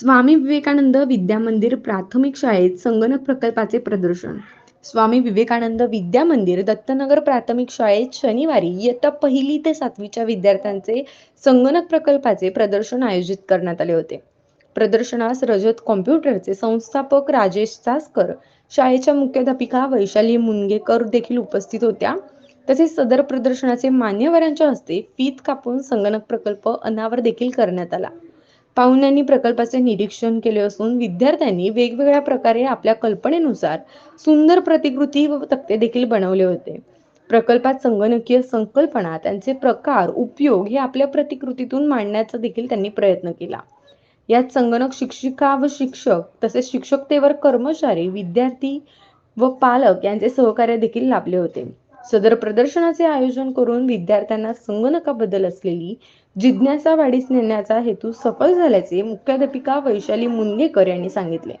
स्वामी विवेकानंद विद्या मंदिर प्राथमिक शाळेत संगणक प्रकल्पाचे प्रदर्शन. स्वामी विवेकानंद विद्या मंदिर दत्तनगर प्राथमिक शाळेत शनिवारी इयत्ता पहिली ते सातवीच्या विद्यार्थ्यांचे संगणक प्रकल्पाचे प्रदर्शन आयोजित करण्यात आले होते. प्रदर्शनास रजत कॉम्प्युटरचे संस्थापक राजेश चासकर शाळेच्या मुख्याध्यापिका वैशाली मुनगेकर देखील उपस्थित होत्या. तसेच सदर प्रदर्शनाचे मान्यवरांच्या हस्ते फीत कापून संगणक प्रकल्प अनावर देखील करण्यात आला. पाहुण्यांनी प्रकल्पाचे निरीक्षण केले असून विद्यार्थ्यांनी वेगवेगळ्या प्रकारे आपल्या कल्पनेनुसार सुंदर प्रतिकृती व तक्ते देखील बनवले होते. प्रकल्पात संगणकीय संकल्पना त्यांचे प्रकार उपयोग हे आपल्या प्रतिकृतीतून मांडण्याचा देखील त्यांनी प्रयत्न केला. यात संगणक शिक्षिका व शिक्षक तसेच शिक्षकतेवर कर्मचारी विद्यार्थी व पालक यांचे सहकार्य देखील लाभले होते. सदर प्रदर्शनाचे आयोजन करून विद्यार्थ्यांना संगणकाबद्दल असलेली जिज्ञासा वाढीस नेण्याचा हेतू सफल झाल्याचे मुख्याध्यापिका वैशाली मुंदेकर यांनी सांगितले.